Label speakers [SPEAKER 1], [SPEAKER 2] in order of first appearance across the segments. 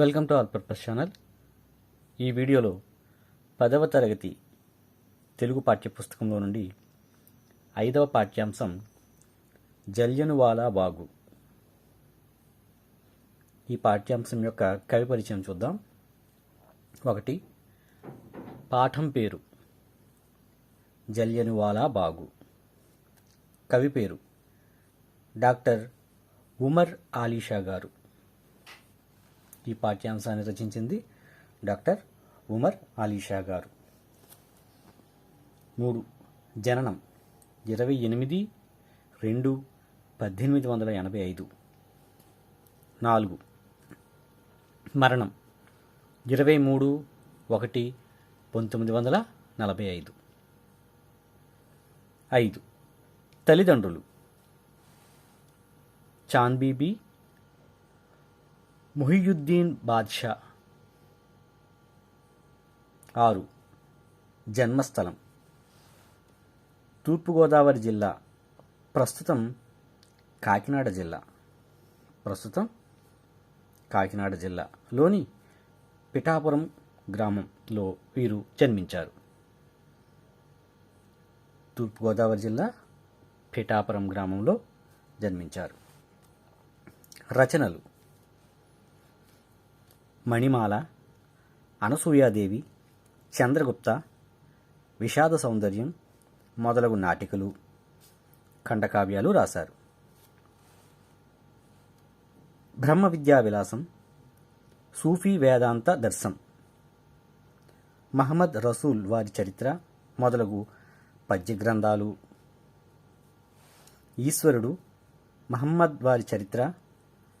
[SPEAKER 1] Welcome to all purpose channel ఈ వీడియోలో పదవ తరగతి తెలుగు పాఠ్యపుస్తకంలో నుండి ఐదవ పాఠ్యాంశం జల్యనువాలా బాగు ఈ పాఠ్యాంశం యొక్క కవి పరిచయం చూద్దాం. ఒకటి పాఠం పేరు. జల్యనువాలా బాగు కవి పేరు డాక్టర్ ఉమర్ ఆలీషా గారు. ఈ పాఠ్యాంశాన్ని రచించింది డాక్టర్ ఉమర్ ఆలీషా గారు. మూడు జననం ఇరవై ఎనిమిది రెండు పద్దెనిమిది వందల ఎనభై ఐదు. నాలుగు మరణం ఇరవై మూడు ఒకటి పంతొమ్మిది వందల నలభై ఐదు. ఐదు తల్లిదండ్రులు చాన్బీబీ ముహియుద్దీన్ బాద్షా. ఆరు. జన్మస్థలం. తూర్పుగోదావరి జిల్లా. ప్రస్తుతం కాకినాడ జిల్లా. ప్రస్తుతం కాకినాడ జిల్లాలోని పిఠాపురం గ్రామంలో వీరు జన్మించారు. తూర్పుగోదావరి జిల్లా పిఠాపురం గ్రామంలో జన్మించారు. రచనలు. మణిమాల అనసూయాదేవి చంద్రగుప్త విషాద సౌందర్యం మొదలగు నాటికలు ఖండకావ్యాలు రాశారు. బ్రహ్మ విద్యా విలాసం సూఫీ వేదాంత దర్శం మహమ్మద్ రసూల్ వారి చరిత్ర మొదలగు పద్య గ్రంథాలు ఈశ్వరుడు మహమ్మద్ వారి చరిత్ర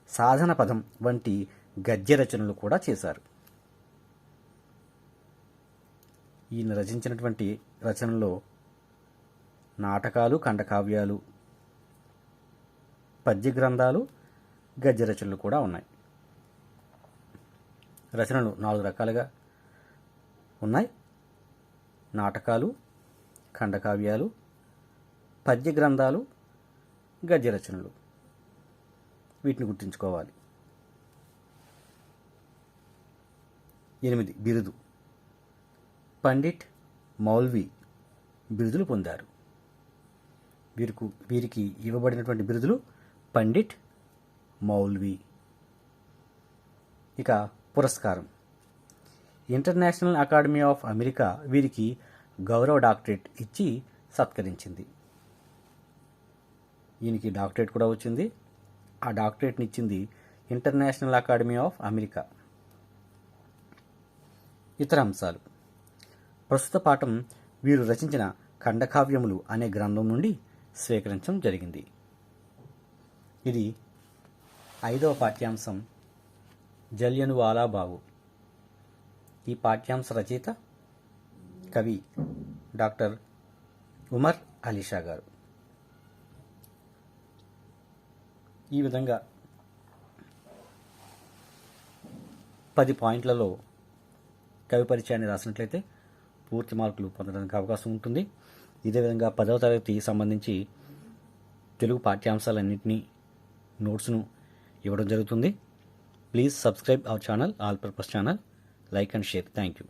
[SPEAKER 1] సాధన పదం వంటి గద్య రచనలు కూడా చేశారు. ఈయన రచించినటువంటి రచనలో నాటకాలు ఖండకావ్యాలు పద్య గ్రంథాలు గద్య రచనలు కూడా ఉన్నాయి. రచనలు నాలుగు రకాలుగా ఉన్నాయి. నాటకాలు ఖండకావ్యాలు పద్య గ్రంథాలు గద్య రచనలు. వీటిని గుర్తుంచుకోవాలి. ఎనిమిది. బిరుదు. పండిట్ మౌల్వి బిరుదులు పొందారు. వీరికి వీరికి ఇవ్వబడినటువంటి బిరుదులు పండిట్ మౌల్వి. ఇక పురస్కారం. ఇంటర్నేషనల్ అకాడమీ ఆఫ్ అమెరికా వీరికి గౌరవ డాక్టరేట్ ఇచ్చి సత్కరించింది. ఈయనకి డాక్టరేట్ కూడా వచ్చింది. ఆ డాక్టరేట్ని ఇచ్చింది ఇంటర్నేషనల్ అకాడమీ ఆఫ్ అమెరికా. ఇతర అంశాలు ప్రస్తుత పాఠం వీరు రచించిన ఖండకావ్యములు అనే గ్రంథం నుండి స్వీకరించడం జరిగింది. ఇది ఐదవ పాఠ్యాంశం జల్యను వాలా ఈ పాఠ్యాంశ రచయిత కవి డాక్టర్ ఉమర్ అలీషా గారు. ఈ విధంగా పది పాయింట్లలో కవి పరిచయాన్ని రాసినట్లయితే పూర్తి మార్కులు పొందడానికి అవకాశం ఉంటుంది. ఇదే విధంగా పదవ తరగతి సంబంధించి తెలుగు పాఠ్యాంశాలన్నింటినీ నోట్స్ను ఇవ్వడం జరుగుతుంది. Please subscribe our channel all purpose channel. Like and share. Thank you